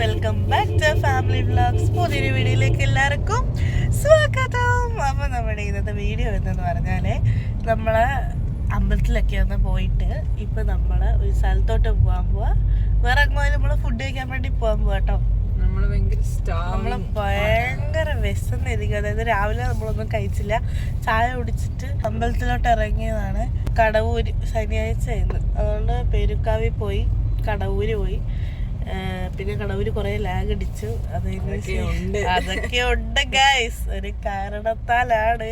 Welcome back to family vlogs പുതിയൊരു വീഡിയോയിലേക്ക് എല്ലാവർക്കും സ്വാഗതം. അപ്പോൾ നമ്മുടെ ഇന്നത്തെ വീഡിയോ എന്തെന്ന് പറഞ്ഞാൽ നമ്മൾ അമ്പലത്തിലൊക്കെ ഒന്ന് പോയിട്ട് ഇപ്പം നമ്മൾ ഒരു സ്ഥലത്തോട്ട് പോകാൻ പോവാ. വേറെ അങ്ങോട്ട് നമ്മൾ ഫുഡ് കഴിക്കാൻ വേണ്ടി പോകാൻ പോവാ കേട്ടോ. നമ്മൾ ഭയങ്കര വിശന്നിരിക്കും അതായത് രാവിലെ നമ്മളൊന്നും കഴിച്ചില്ല. ചായ കുടിച്ചിട്ട് അമ്പലത്തിലോട്ട് ഇറങ്ങിയതാണ് കടവൂര്. ശനിയാഴ്ച ആയിരുന്നു. അതുകൊണ്ട് പെരുക്കാവിൽ പോയി കടവൂര് പോയി. പിന്നെ കടവൂര് കുറെ ലാഗ് അടിച്ചു. അതൊക്കെ ഉണ്ട്. ഗൈസ് ഒരു കാരണത്താലാണ്.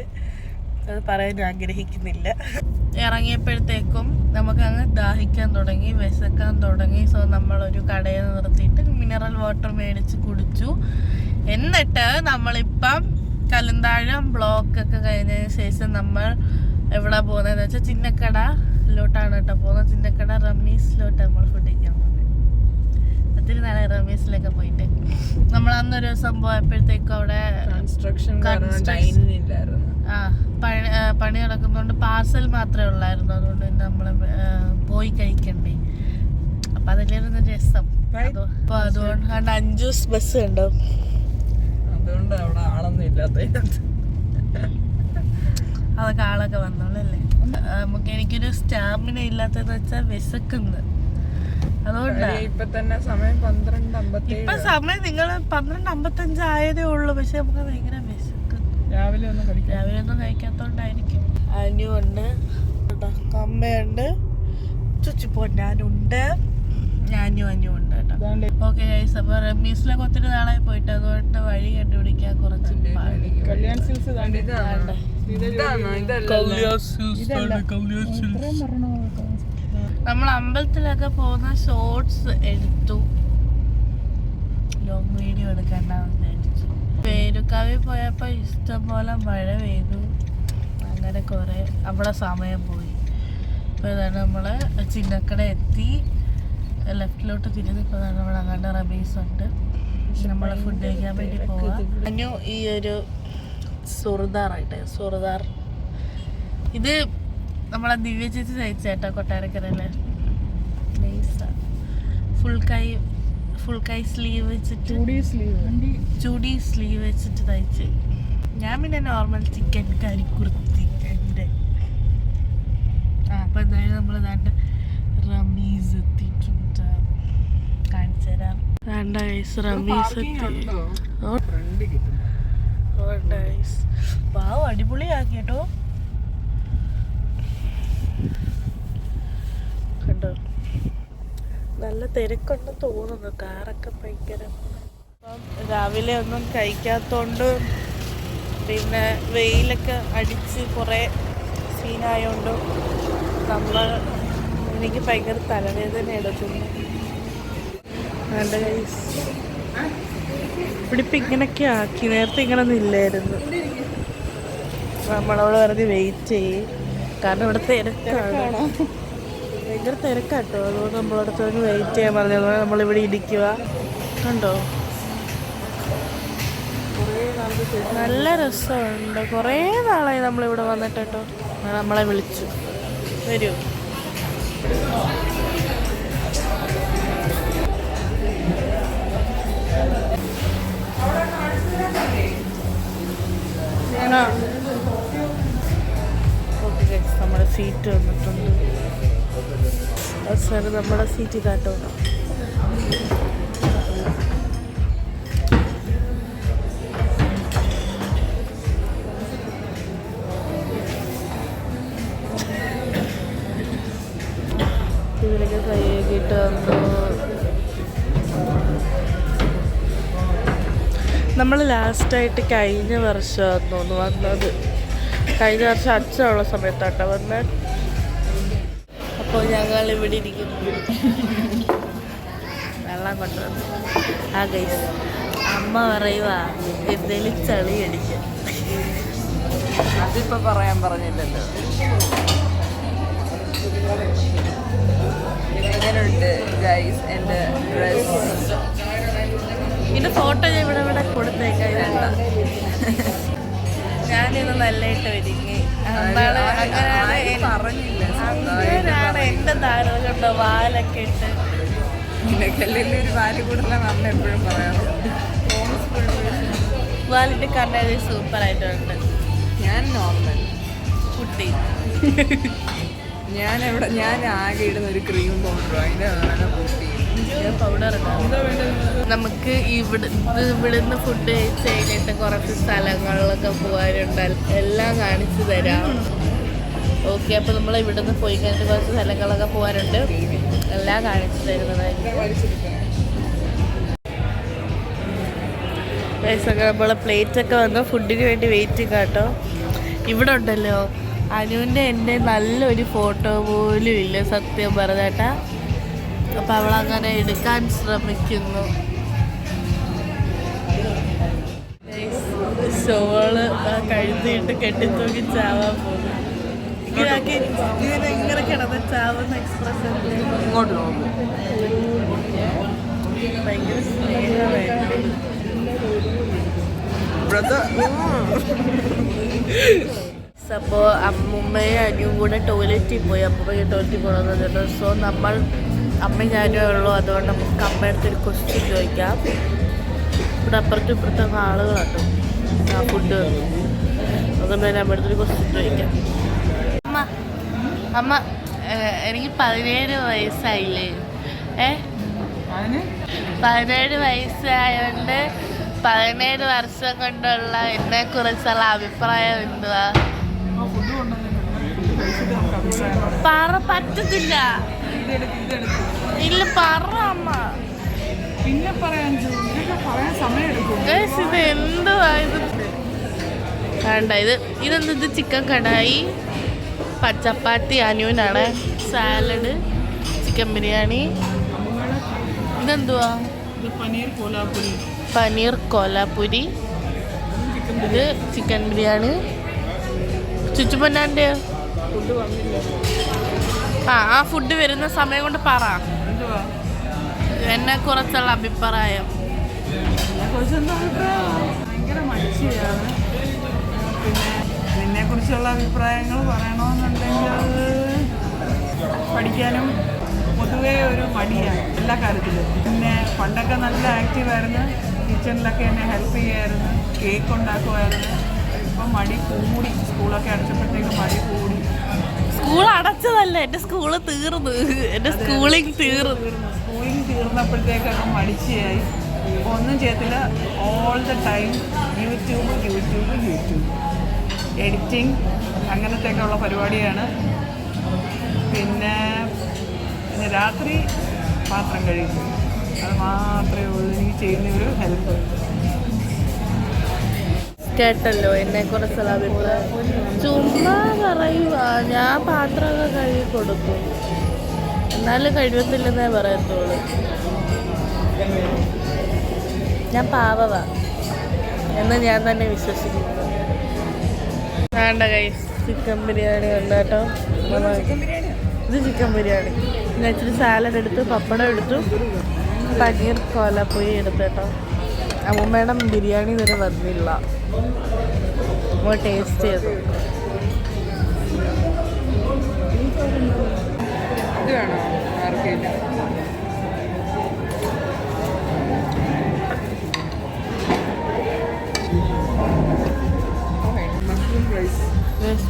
അത് പറയാൻ ആഗ്രഹിക്കുന്നില്ല. ഇറങ്ങിയപ്പോഴത്തേക്കും നമുക്ക് അങ്ങ് ദാഹിക്കാൻ തുടങ്ങി വിശക്കാൻ തുടങ്ങി. സോ നമ്മൾ ഒരു കടയിൽ നിർത്തിയിട്ട് മിനറൽ വാട്ടർ മേടിച്ച് കുടിച്ചു. എന്നിട്ട് നമ്മളിപ്പം കലന്താഴം ബ്ലോക്ക് ഒക്കെ കഴിഞ്ഞതിന് ശേഷം നമ്മൾ എവിടെ പോകുന്നതെന്ന് വെച്ചാൽ ചിന്നക്കടയിലോട്ടാണ് കേട്ടോ പോകുന്നത്. ചിന്നക്കട റമ്മീസിലോട്ട് നമ്മൾ ഫുഡ് കഴിക്കാൻ പോകുന്നത് ഒത്തിരി നാളെ റമീസിലൊക്കെ പോയിട്ട്. നമ്മൾ അന്നൊരു ദിവസം പോയപ്പോഴത്തേക്കും അവിടെ കൺസ്ട്രക്ഷൻ ആ പണി പണി നടക്കുന്നതുകൊണ്ട് പാർസൽ മാത്രമേ ഉള്ളായിരുന്നു. അതുകൊണ്ട് നമ്മൾ പോയി കഴിക്കണ്ടേ. അപ്പൊ അതിലായിരുന്നു രസം. അപ്പൊ അതുകൊണ്ട് അഞ്ചൂസ് ബസ് ഉണ്ടോ അതുകൊണ്ട് അവിടെ ആളൊന്നും ഇല്ലാത്ത അതൊക്കെ ആളൊക്കെ വന്നോളല്ലേ? നമുക്ക് എനിക്കൊരു സ്റ്റാമിന ഇല്ലാത്തതെന്ന് വെച്ചാൽ വിശക്കുന്നു. അതുകൊണ്ടാണ് ഇപ്പൊ തന്നെ സമയം പന്ത്രണ്ട് ഇപ്പൊ സമയം നിങ്ങൾ പന്ത്രണ്ട് അമ്പത്തഞ്ച് ആയതേ ഉള്ളൂ. പക്ഷെ നമുക്ക് ഭയങ്കര രാവിലെ ഒന്നും കഴിക്കാം രാവിലെ ഒന്നും കഴിക്കാത്തോണ്ടായിരിക്കും. അനുണ്ട് അമ്മയുണ്ട് ചുച്ചിപ്പൊന്നാനുണ്ട് ഞാനും അനു ഉണ്ട് കേട്ടോ അതാണ്ട് ഓക്കെ ഗൈസ് അപ്പൊ റമീസിലൊക്കെ ഒത്തിരി നാളായി പോയിട്ട് അതുകൊണ്ട് വഴി കണ്ടുപിടിക്കാൻ കുറച്ച് പാടി. കല്യാൺ സിൽസ് നമ്മൾ അമ്പലത്തിലൊക്കെ പോകുന്ന ഷോർട്സ് എടുത്തു. ലോങ് വീഡിയോ എടുക്കണ്ടെന്ന് വിചാരിച്ചു. പേരുക്കാവിൽ പോയപ്പോൾ ഇഷ്ടം പോലെ മഴ പെയ്തു. അങ്ങനെ കുറേ അവിടെ സമയം പോയി. അപ്പോൾ ഇതാണ് നമ്മൾ ചിന്നക്കട എത്തി. ലെഫ്റ്റിലോട്ട് തിരിഞ്ഞ് ഇപ്പോൾ നമ്മൾ അങ്ങനെ റബീസ് ഉണ്ട്. നമ്മൾ ഫുഡ് കഴിക്കാൻ വേണ്ടി പോവാം. ഈ ഒരു സുറുദാറായിട്ട് സുറുദാർ. ഇത് നമ്മളെ ദിവ്യ ചേച്ചി തയ്ച്ചേട്ടാ കൊട്ടാരക്കരയിലെ. ഫുൾ കൈ ഫുൾ കൈ സ്ലീവ് വെച്ചിട്ട് ചൂടി സ്ലീവ് വെച്ചിട്ട് തയ്ച്ച്. ഞാൻ പിന്നെ നോർമൽ ചിക്കൻ കരിക്കുർത്തി എന്റെ ആ. അപ്പം എന്തായാലും നമ്മൾ ദാണ്ട് റമീസ് എത്തിയിട്ടുണ്ട്. കാണിച്ചു തരാം. വേണ്ട ഗൈസ് റമീസ് എത്തി. പാവം അടിപൊളിയാക്കി കേട്ടോ കണ്ടോ? നല്ല തിരക്കുണ്ട് തോന്നുന്നു. കാറൊക്കെ ഭയങ്കര അപ്പം രാവിലെ ഒന്നും കഴിക്കാത്തോണ്ട് പിന്നെ വെയിലൊക്കെ അടിച്ച് കുറേ സീനായോണ്ട് നമ്മൾ എനിക്ക് ഭയങ്കര തലവേദന എടുക്കുന്നു നല്ല ഗൈസ് ഇവിടെ ഇപ്പം ഇങ്ങനെയൊക്കെ ആക്കി. നേരത്തെ ഇങ്ങനൊന്നും ഇല്ലായിരുന്നു. നമ്മളവിടെ വെറുതെ വെയിറ്റ് ചെയ്യും. കാരണം ഇവിടെ തിരക്കാണ്. ഭയങ്കര തിരക്കാട്ടോ. അതുകൊണ്ട് നമ്മളടുത്ത് വന്ന് വെയിറ്റ് ചെയ്യാൻ പറഞ്ഞത് നമ്മളിവിടെ ഇരിക്കുക കണ്ടോ? നല്ല രസമുണ്ട്. കുറേ നാളായി നമ്മളിവിടെ വന്നിട്ട് കേട്ടോ നമ്മളെ വിളിച്ചു. വരൂ. ആണോ ഗൈസ് നമ്മുടെ സീറ്റ് വന്നിട്ടുണ്ട്. സാറ് നമ്മുടെ സീറ്റ് കാട്ടോ. ഇവരൊക്കെ കൈകിട്ട് നമ്മൾ ലാസ്റ്റായിട്ട് കഴിഞ്ഞ വർഷമാണെന്ന് തോന്നുന്നു വന്നത്. കഴിഞ്ഞ വർഷം അച്ഛനുള്ള സമയത്താട്ടോ വന്ന്. അപ്പോൾ ഞങ്ങൾ ഇവിടെ ഇരിക്കുന്നു. വെള്ളം കൊണ്ടുവന്നു. ആ ഗൈസ് അമ്മ പറയുക എന്തേലും ചളി അടിക്കും. അതിപ്പോ പറയാൻ പറഞ്ഞില്ലല്ലോ. എങ്ങനെയുണ്ട് ഗൈസ് എന്റെ ഡ്രസ് ഇതിന്റെ ഫോട്ടോ ഞാൻ ഇവിടെ ഇവിടെ കൊടുത്തേക്കാം. ഒരുങ്ങി അങ്ങനെയാണ് വാലൊക്കെ ഇട്ട്. നിനക്കല്ലെങ്കിൽ ഒരു വാൽ കൂടുതലാണ് അമ്മ എപ്പോഴും പറയാറുണ്ട് വാലിന്റെ കണ്ണാടി സൂപ്പർ ആയിട്ടുണ്ട് ഞാൻ നോർമൽ. കുട്ടി. ഞാൻ എവിടെ ഞാൻ ആകെ ഇടുന്ന ഒരു ക്രീം പൗഡറോ അതിന്റെ കൂട്ടി. നമുക്ക് ഇവിടെ ഇവിടുന്ന് ഫുഡ് കഴിച്ച് കഴിഞ്ഞിട്ട് കുറച്ച് സ്ഥലങ്ങളിലൊക്കെ പോകാനുണ്ട് എല്ലാം കാണിച്ചു തരാം. ഓക്കെ അപ്പോൾ നമ്മൾ ഇവിടുന്ന് പോയി കഴിഞ്ഞിട്ട് കുറച്ച് സ്ഥലങ്ങളൊക്കെ പോകാനുണ്ട്. എല്ലാം കാണിച്ചു തരുന്നതായിരിക്കും. നമ്മളെ പ്ലേറ്റ് ഒക്കെ വന്ന് ഫുഡിന് വേണ്ടി വെയിറ്റ് കേട്ടോ ഇവിടെ ഉണ്ടല്ലോ. അനുവിന്റെ എന്റെ നല്ലൊരു ഫോട്ടോ പോലും ഇല്ല സത്യം പറഞ്ഞേട്ടാ. അപ്പം അങ്ങനെ എടുക്കാൻ ശ്രമിക്കുന്നു. ഷോൾ കഴുതിയിട്ട് കെട്ടിത്തൂക്കി ചാവാൻ പോകും ഇങ്ങനെയാക്കി ഇങ്ങനെ ഇങ്ങനെ കിടന്ന് ചാവുന്ന എക്സ്പ്രസ് ഇങ്ങോട്ട് നോക്കും. ഭയങ്കര സ്നേഹമായിരുന്നു ബ്രദർ അപ്പോൾ അമ്മുമ്മയും അനിയും കൂടെ ടോയ്ലറ്റിൽ പോയി. അമ്മുമ്മയ്ക്ക് ടോയ്ലറ്റിൽ പോകണമെന്ന് സോ നമ്മൾ അമ്മയും ഞാനേ ഉള്ളൂ. അതുകൊണ്ട് നമുക്ക് അമ്മയുടെ ഒരു ക്വസ്റ്റ്യൻ ചോദിക്കാം. ഇവിടെ അപ്പുറത്തും ഇപ്പുറത്തൊക്കെ ആളുകളുണ്ട് ആ ഫുഡ് അതുകൊണ്ട് തന്നെ അമ്മയടുത്തൊരു ഒരു ക്വസ്റ്റ്യൻ ചോദിക്കാം. അമ്മ അമ്മ എനിക്ക് പതിനേഴ് വയസ്സായില്ലേ? ഏ? പതിനേഴ്? വയസ്സായതുകൊണ്ട് പതിനേഴ് വർഷം കൊണ്ടുള്ള എന്നെ കുറിച്ചുള്ള അഭിപ്രായം എന്തുവാ? പറ പറ്റത്തില്ല. ഇല്ല പറ അമ്മ. പിന്നെ പറയാൻ പറയാൻ സമയം എടുക്കും Guys, ഇത് എന്തുവാ ഇത്? വേണ്ട ഇത് ഇതെന്ത് ഇത് ചിക്കൻ കടായി പച്ചപ്പാത്തി അനൂനാണ് സാലഡ് ചിക്കൻ ബിരിയാണി. ഇതെന്തുവാ? ഇത് പനീർ കോലാപ്പുരി പനീർ കോലാപ്പുരി. ഇത് ചിക്കൻ ബിരിയാണി. ചുറ്റുപൊന്നാന്റെ ഫുഡ് വന്നില്ല. ആ ഫുഡ് വരുന്ന സമയം കൊണ്ട് പറ. എന്നെ കുറിച്ചുള്ള അഭിപ്രായം. പിന്നെ നിന്നെക്കുറിച്ചുള്ള അഭിപ്രായങ്ങൾ പറയണമെന്നുണ്ടെങ്കിൽ പഠിക്കാനും പൊതുവേ ഒരു മടിയാണ് എല്ലാ കാര്യത്തിലും. പിന്നെ പണ്ടൊക്കെ നല്ല ആക്റ്റീവായിരുന്നു കിച്ചണിലൊക്കെ എന്നെ ഹെൽപ്പ് ചെയ്യായിരുന്നു കേക്ക് ഉണ്ടാക്കുമായിരുന്നു. ഇപ്പം മടി കൂടി. സ്കൂളൊക്കെ അടച്ചപ്പോഴത്തേക്ക് മടി കൂടി. സ്കൂൾ അടച്ചതല്ല. എന്റെ സ്കൂൾ തീർന്നു. എന്റെ സ്കൂളിംഗ് തീർന്നു. സ്കൂളിംഗ് തീർന്നപ്പോഴത്തേക്കൊക്കെ മടിച്ചായി ഒന്നും ചെയ്യത്തില്ല. All the time YouTube YouTube YouTube editing അങ്ങനത്തെയൊക്കെ ഉള്ള പരിപാടിയാണ്. പിന്നെ പിന്നെ രാത്രി പാത്രം കഴിക്കും അത് മാത്രമേ ഉള്ളൂ. എനിക്ക് ചെയ്യുന്ന ഒരു ഹെൽപ്പ് കേട്ടല്ലോ എന്നെ കുറിച്ചുള്ള അഭിപ്രായം. ചുമ്മാ പറയുക ഞാൻ പാത്രമൊക്കെ കഴുകി കൊടുക്കും. എന്നാലും കഴിവത്തില്ലെന്നേ പറയത്തുള്ളൂ. ഞാൻ പാവവാ എന്ന് ഞാൻ തന്നെ വിശ്വസിക്കുന്നു. വേണ്ട കൈ ചിക്കൻ ബിരിയാണി ഉണ്ട് കേട്ടോ. ഇത് ചിക്കൻ ബിരിയാണി. ഞാൻ ഇച്ചിരി സാലഡ് എടുത്തു പപ്പടം എടുത്തു. പനീർ കോലപ്പൊരി എടുത്തു കേട്ടോ. അമ്മൂമ്മയുടെ ബിരിയാണി വരെ വന്നില്ല. ടേസ്റ്റ് ചെയ്തു. ഇത് വേണോ? ആർക്കില്ല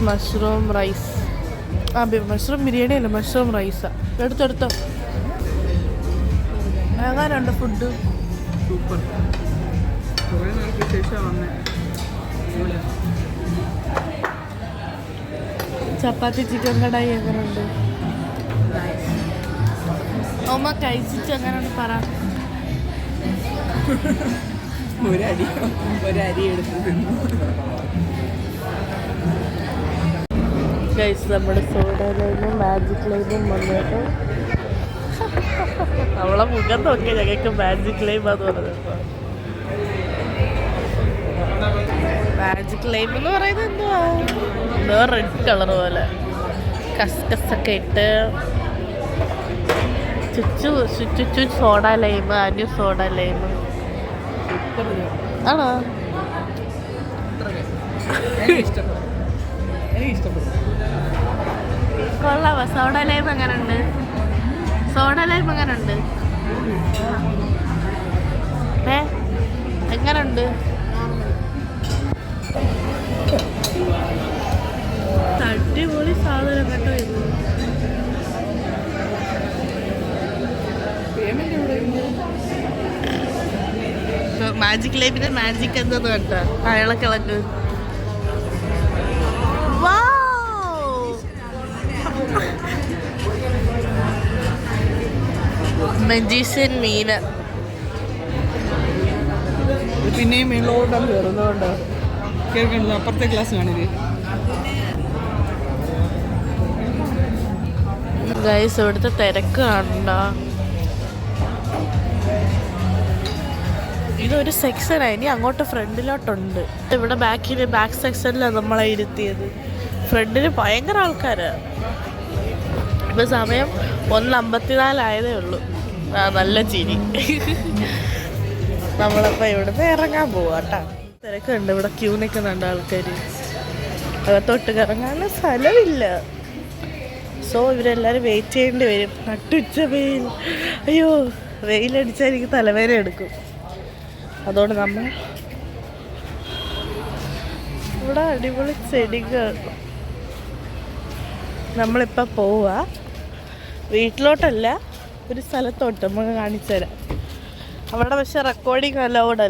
മഷ്റൂം റൈസ്. ആ മഷ്റൂം ബിരിയാണി അല്ല മഷ്റൂം റൈസാ. എടുത്തെടുത്തോ എങ്ങനെയുണ്ട് food super chapati chicken kadai എങ്ങനെയുണ്ട് ഓമ കഴിച്ചിട്ട് എങ്ങനെയുണ്ട് പറ. ഒരടി ഒരരി എടുത്ത് തിന്നു. ഗൈസ് നമ്മുടെ സോഡ ലൈനും മാജിക് ലൈനും വന്നിട്ട് നമ്മളെ മുഖം നോക്കിയാൽ ഞങ്ങൾക്ക് മാജിക് ലൈം എന്ന് പറഞ്ഞത്. മാജിക് ലൈം എന്ന് പറയുന്നത് എന്തുവാ? എന്തോ റെഡ് കളർ പോലെ. കസ്കസൊക്കെ ഇട്ട് ചുച്ചു ചുച്ചു soda lime Anu soda lime ആണോ? കൊള്ളാവ സോഡ ലൈം എങ്ങനെ ഉണ്ട് സോഡ ലൈം എങ്ങനെ ഉണ്ട് ഏ? എങ്ങനുണ്ട്? അടിപൊളി സാധനം കേട്ടോ ഇത്. മാജിക് ലൈഫിന്റെ മാജിക് എന്തെന്ന് കേട്ടോ അയളക്കിളക്ക് മജീഷ്യൻ മീന. പിന്നെയും മേളോട്ടം കയറുന്നതുകൊണ്ട്. കേൾക്കണ്ടത് അപ്പുറത്തെ ക്ലാസ് കാണിത് ഗൈസ് ഇവിടുത്തെ തിരക്ക് കാണണ്ട ഇതൊരു സെക്ഷനാണ് ഇനി അങ്ങോട്ട് ഫ്രണ്ടിലോട്ടുണ്ട്. ഇവിടെ ബാക്കിൽ ബാക്ക് സെക്ഷനിലാണ് നമ്മളെ ഇരുത്തിയത്. ഫ്രണ്ടിൽ ഭയങ്കര ആൾക്കാരാണ് ഇപ്പൊ സമയം ഒന്ന് അമ്പത്തിനാലായതേ ഉള്ളൂ. ആ നല്ല ചിരി. നമ്മളപ്പോ ഇവിടുന്ന് ഇറങ്ങാൻ പോവാട്ടാ തിരക്കുണ്ട്. ഇവിടെ ക്യൂ നിൽക്കുന്നുണ്ട് ആൾക്കാർ അകത്തോട്ട് കറങ്ങാൻ സ്ഥലമില്ല. സോ ഇവരെല്ലാവരും വെയിറ്റ് ചെയ്യേണ്ടി വരും. നട്ടുച്ച വെയിൽ. അയ്യോ വെയിലടിച്ചാൽ എനിക്ക് തലവേദന എടുക്കും. അതുകൊണ്ട് നമ്മൾ ഇവിടെ അടിപൊളി ചെടികൾ. നമ്മളിപ്പോൾ പോവുക വീട്ടിലോട്ടല്ല ഒരു സ്ഥലത്തോട്ട് നമുക്ക് കാണിച്ചു തരാം. അവിടെ പക്ഷെ റെക്കോർഡിങ് അലൗഡ്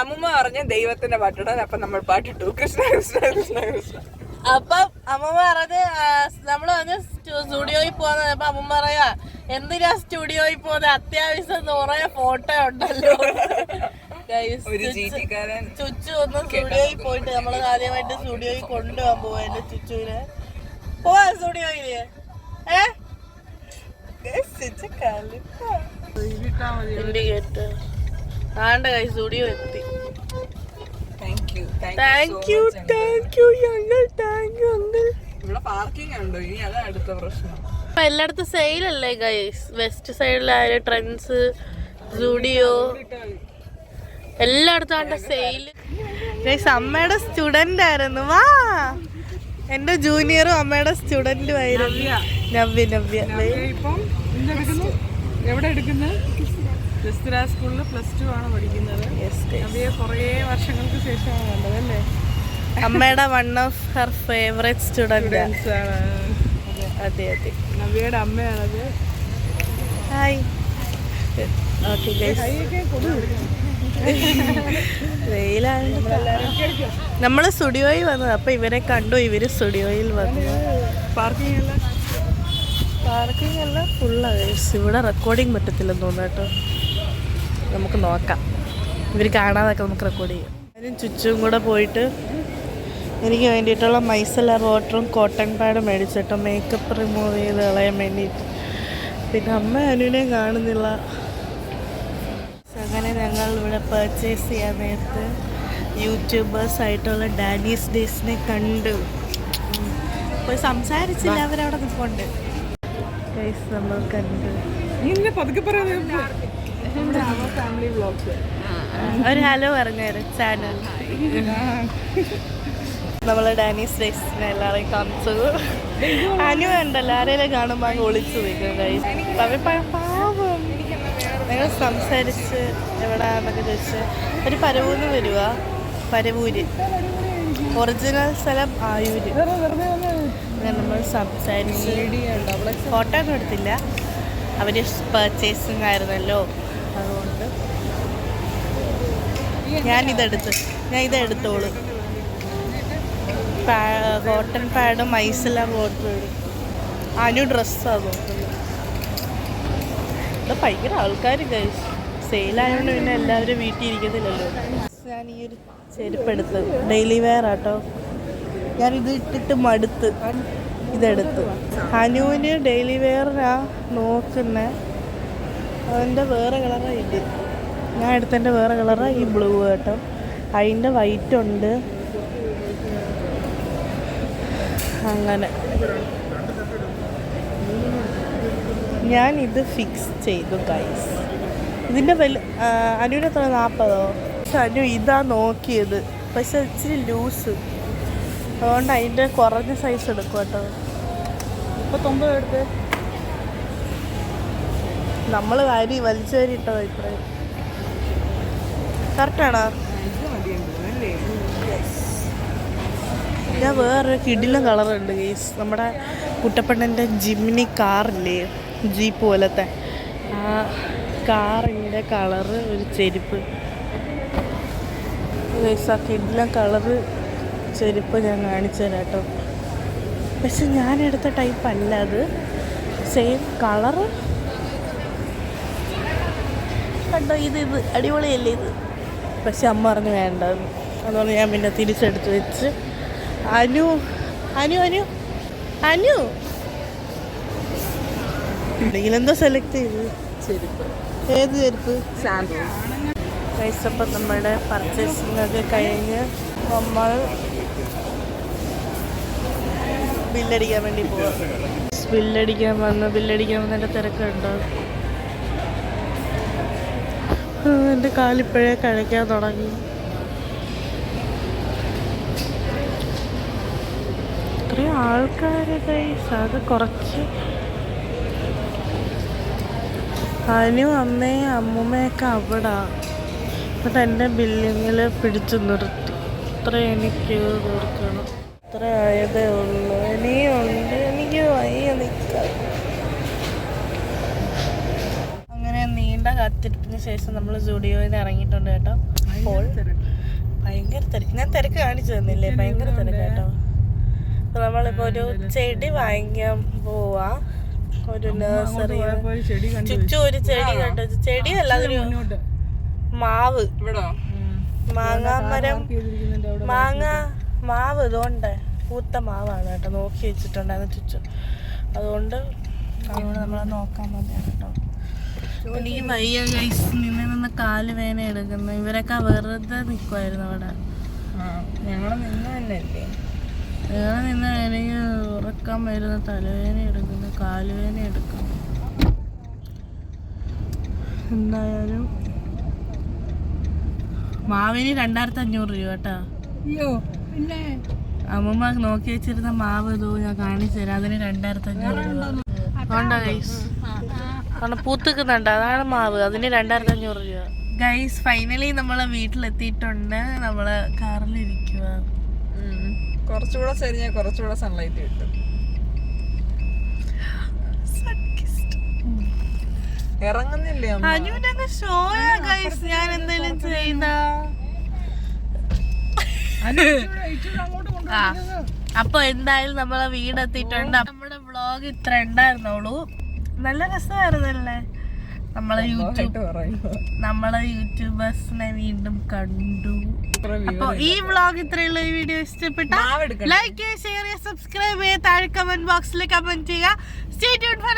അമ്മൂമ്മ പറഞ്ഞ ദൈവത്തിന്റെ പാട്ടിടാൻ അപ്പൊ നമ്മൾ പാട്ടിട്ടു. കൃഷ്ണ കൃഷ്ണ കൃഷ്ണ കൃഷ്ണ. അപ്പം അമ്മ പറഞ്ഞ് നമ്മൾ നമ്മൾ വന്ന് സ്റ്റുഡിയോയിൽ പോകുന്നത് അപ്പൊ അമ്മ പറയാ എന്തിനാ സ്റ്റുഡിയോയിൽ പോകുന്നത് അത്യാവശ്യം കുറെ ഫോട്ടോ ഉണ്ടല്ലോ. ചുച്ചു- ഒന്ന് സ്റ്റുഡിയോയിൽ പോയിട്ട് നമ്മൾ ആദ്യമായിട്ട് സ്റ്റുഡിയോയിൽ കൊണ്ടുപോകാൻ പോവാ എന്റെ ചുച്ചുവിനെ. പോവാ സ്റ്റുഡിയോയിൽ. ഏ? Guys, ചുച്ചു കലിപ്പാ. ഇൻഡിക്കേറ്റർ ആണ്ട കൈ സ്റ്റുഡിയോ എത്തി. താങ്ക് യു താങ്ക് യു ഞങ്ങൾ താങ്ക് യു അങ്കിൾ ഇവിടെ പാർക്കിംഗ് ഉണ്ടോ? ഇനി അതാ അടുത്ത പ്രശ്നം. ഇപ്പൊ എല്ലായിടത്തും സെയിലല്ലേ ഗൈസ് വെസ്റ്റ് സൈഡിലായാലും ട്രെൻഡ്സ് സ്റ്റുഡിയോ എല്ലായിടത്തും ആണ്ട സെയിൽ ഗൈസ് അമ്മയുടെ സ്റ്റുഡന്റ് ആയിരുന്നു. വാ. എന്റെ ജൂനിയറും അമ്മയുടെ സ്റ്റുഡന്റും ആയിരുന്നു. നവ്യ. നവ്യ ഇപ്പം എവിടെ എടുക്കുന്നത്? ജസ്തിര സ്കൂളിൽ പ്ലസ് ടു ആണ് പഠിക്കുന്നത്. അവയെ കുറേ വർഷങ്ങൾക്ക് ശേഷമാണ് കണ്ടത് അല്ലേ? അമ്മയുടെ വൺ ഓഫ് ഹർ ഫേവറേറ്റ് ആണ്. അതെ അതെ. നവ്യയുടെ അമ്മയാണത് ഹായ് ഓക്കെ വെയിലാണ് നമ്മൾ സ്റ്റുഡിയോയിൽ വന്നത്. അപ്പൊ ഇവരെ കണ്ടു ഇവർ സ്റ്റുഡിയോയിൽ വന്നു. പാർക്കിംഗ് എല്ലാം? പാർക്കിംഗ് എല്ലാം ഫുള്ളാണ് ഇവിടെ റെക്കോർഡിങ് പറ്റത്തില്ലെന്ന് തോന്നുന്നു കേട്ടോ. നമുക്ക് നോക്കാം. ഇവർ കാണാതൊക്കെ നമുക്ക് റെക്കോർഡ് ചെയ്യാം. അതിനും ചുറ്റും കൂടെ പോയിട്ട് എനിക്ക് വേണ്ടിയിട്ടുള്ള മൈസല വാട്ടറും കോട്ടൺ പാഡും മേടിച്ചിട്ടോ മേക്കപ്പ് റിമൂവ് ചെയ്ത് കളയാൻ വേണ്ടിയിട്ട്. പിന്നെ അമ്മ അനുവിനെയും കാണുന്നില്ല. അങ്ങനെ ഞങ്ങൾ ഇവിടെ പർച്ചേസ് ചെയ്യാൻ നേരത്ത് യൂട്യൂബേഴ്സ് ആയിട്ടുള്ള ഡാനീസ് ഡേയ്സിനെ കണ്ടു. പോയി സംസാരിച്ചില്ല അവരവിടെ നിൽപ്പുണ്ട് നമ്മൾ കണ്ടു. പതുക്കെ പറയാം ഒരു ഹലോ പറഞ്ഞേരും ചാനൽ. നമ്മൾ ഡാനീസ് ഡേയ്സിനെ എല്ലാവരെയും കാണിച്ചു. അനു ഉണ്ടല്ലോ ആരെയും കാണുമ്പോൾ അങ്ങ് ഒളിച്ചു നിൽക്കും ഗൈസ് അവർ പാവം. ഞങ്ങൾ സംസാരിച്ച് എവിടെയാണെന്നൊക്കെ ചോദിച്ച്. ഒരു പരവൂന്ന് വരുക പരവൂര്. ഒറിജിനൽ സ്ഥലം ആയൂര്. നമ്മൾ സംസാരിച്ച് ഫോട്ടോ ഒന്നും എടുത്തില്ല. അവർ പർച്ചേസിങ് ആയിരുന്നല്ലോ അതുകൊണ്ട് ഞാൻ ഇതെടുത്ത് ഞാൻ ഇതെടുത്തോളൂ കോട്ടൺ പാഡും ഐസെല്ലാം കോട്ടൺ അനു ഡ്രസ്സാണ് നോക്കുന്നത് ഇത് ഭയങ്കര ആൾക്കാർ കഴിച്ചു സെയിലായതുകൊണ്ട് പിന്നെ എല്ലാവരും വീട്ടിൽ ഇരിക്കുന്നില്ലല്ലോ ഞാൻ ഈ ഒരു ചെരുപ്പ് എടുത്ത് ഡെയിലി വെയർ ആട്ടോ. ഞാൻ ഇത് ഇട്ടിട്ട് മടുത്ത് ഇതെടുത്ത്. അനുവിന് ഡെയിലി വെയറിനാ നോക്കുന്നത് അതിന്റെ വേറെ കളറാണ് ഇത്. ഞാൻ എടുത്തതിന്റെ വേറെ കളറാണ് ഈ ബ്ലൂ കേട്ടോ. അതിന്റെ വൈറ്റ് ഉണ്ട്. അങ്ങനെ. ഞാൻ ഇത് ഫിക്സ് ചെയ്തു ഗൈസ് ഇതിന്റെ വില അനുവിന് എത്ര? നാൽപ്പതോ പക്ഷെ അനു ഇതാ നോക്കിയത്. പക്ഷെ ഇച്ചിരി ലൂസ് അതുകൊണ്ട് അതിന്റെ കുറഞ്ഞ സൈസ് എടുക്കും കേട്ടോ. മുപ്പത്തൊമ്പത് എടുത്ത്? നമ്മൾ വാരി വലിച്ചു വാരി ഇട്ടതാ കറക്റ്റാണോ? ഞാൻ വേറൊരു കിടിലം കളറുണ്ട് ഗെയ്സ് നമ്മുടെ കുട്ടപ്പണ്ണന്റെ ജിമ്മിനി കാറില്ലേ? ജീപ്പ് പോലത്തെ. ആ കാറിന്റെ കളറ് ഒരു ചെരുപ്പ്. ഗെയ്സ് ആ കിഡിലും കളറ് ചെരുപ്പ് ഞാൻ കാണിച്ചു തരാം കേട്ടോ. പക്ഷെ ഞാൻ എടുത്ത ടൈപ്പ് അല്ല അത്. Same colour. കണ്ടോ ഇത് ഇത് അടിപൊളിയല്ലേ ഇത്? പക്ഷെ അമ്മ പറഞ്ഞു വേണ്ട. അതുകൊണ്ട് ഞാൻ പിന്നെ തിരിച്ചെടുത്ത് വെച്ച്. അനു അനു അനു അനു. എന്തോ സെലക്ട് ചെയ്ത്. ചെരുപ്പ്. ഏത് ചെരുപ്പ്? സാൻഡൽ കഴിച്ചപ്പോൾ നമ്മുടെ പർച്ചേസിംഗ് ഒക്കെ കഴിഞ്ഞ് നമ്മൾ ബില്ലടിക്കാൻ വേണ്ടി പോവാം. ബില്ലടിക്കാൻ വന്ന് ബില്ലടിക്കാൻ വന്നതിന്റെ തിരക്കുണ്ടോ? എന്റെ കാലിപ്പോഴേ കഴിക്കാൻ തുടങ്ങി. ഇത്രയും ആൾക്കാർ കൈസ് അത് കുറച്ച്. അനു അമ്മയും അമ്മുമ്മയൊക്കെ അവിടെ. എന്നിട്ട് എന്റെ ബില്ലിങ്ങിൽ പിടിച്ചു നിർത്തി. ഇത്ര എനിക്ക് തീർക്കണം ഇത്ര ആയതേ ഉള്ളൂ. ഇനിയുണ്ട്. എനിക്ക് വയ്യ നിൽക്കാൻ അങ്ങനെ നീണ്ട കാത്തിരിപ്പിന് ശേഷം നമ്മൾ സ്റ്റുഡിയോയിൽ നിന്ന് ഇറങ്ങിയിട്ടുണ്ട് കേട്ടോ. അപ്പോൾ ഭയങ്കര തിരക്ക്. ഞാൻ തിരക്ക് കാണിച്ചു തന്നില്ലേ? ഭയങ്കര തിരക്ക് കേട്ടോ. അപ്പൊ നമ്മളിപ്പോ ഒരു ചെടി വാങ്ങിക്കാൻ പോവാ. ഒരു നഴ്സറി ചുറ്റും ഒരു ചെടി കണ്ടു ഒരു ചെടി കണ്ടു ചെടിയല്ല അതൊരു മുന്നോട്ട്. മാവ്. ഇവിടോ? മാങ്ങാമരം മാങ്ങ മാവ് ഇതുകൊണ്ട് പൂത്ത മാവാണ് കേട്ടോ. നോക്കി വെച്ചിട്ടുണ്ടായിരുന്നു ചുറ്റും. അതുകൊണ്ട് അതുകൊണ്ട് നമ്മളെ നോക്കാൻ മതിയാണ് കേട്ടോ. എനിക്ക് വയ്യ ഗൈസ് നിന്ന് നിന്ന് കാൽ വേന എടുക്കുന്നു. ഇവരൊക്കെ വെറുതെ നിൽക്കുമായിരുന്നു അവിടെ. ഞങ്ങൾ നിന്ന് തന്നെയല്ലേ? വേറെ നിന്ന് എനിക്ക് ഉറക്കാൻ വരുന്ന തലവേന എടുക്കുന്നു കാലുവേദന എടുക്കുന്നു. എന്തായാലും മാവിന് രണ്ടായിരത്തി അഞ്ഞൂറ് രൂപ കേട്ടോ. അയ്യോ പിന്നെ? അമ്മമ്മ നോക്കി വെച്ചിരുന്ന മാവ് ഇതോ ഞാൻ കാണിച്ചു തരാം. അതിന് രണ്ടായിരത്തി അഞ്ഞൂറ് രൂപ. ഉണ്ടോ ഗൈസ് കാരണം പൂത്തുക്കുന്നുണ്ട് അതാണ് മാവ്. അതിന് രണ്ടായിരത്തി അഞ്ഞൂറ് രൂപ. ഗൈസ് ഫൈനലി നമ്മളെ വീട്ടിലെത്തിയിട്ടുണ്ട്. നമ്മൾ കാറിലിരിക്കുക കുറച്ചുകൂടെ ചെറിയ കുറച്ചുകൂടെ സൺലൈറ്റ് കിട്ടും. ഇറങ്ങുന്നില്ലേ അനുവിനങ്ങ് ഷോയ ഗൈസ് ഞാൻ എന്തെങ്കിലും ചെയ്ത. അപ്പൊ എന്തായാലും നമ്മളെ വീടെത്തിയിട്ടുണ്ട്. നമ്മുടെ വ്ളോഗ് ഇത്ര ഉണ്ടായിരുന്നുള്ളൂ. നല്ല രസമായിരുന്നല്ലേ? നമ്മളെ യൂട്യൂബ് നമ്മളെ യൂട്യൂബേഴ്സിനെ വീണ്ടും കണ്ടു. അപ്പൊ ഈ വ്ളോഗ് ഇത്രയുള്ള ഈ വീഡിയോ ഇഷ്ടപ്പെട്ട ലൈക്ക് ചെയ്യുക ഷെയർ ചെയ്യുക സബ്സ്ക്രൈബ് ചെയ്യുക താഴെ കമന്റ് ബോക്സിൽ കമന്റ് ചെയ്യുക. Stay tune four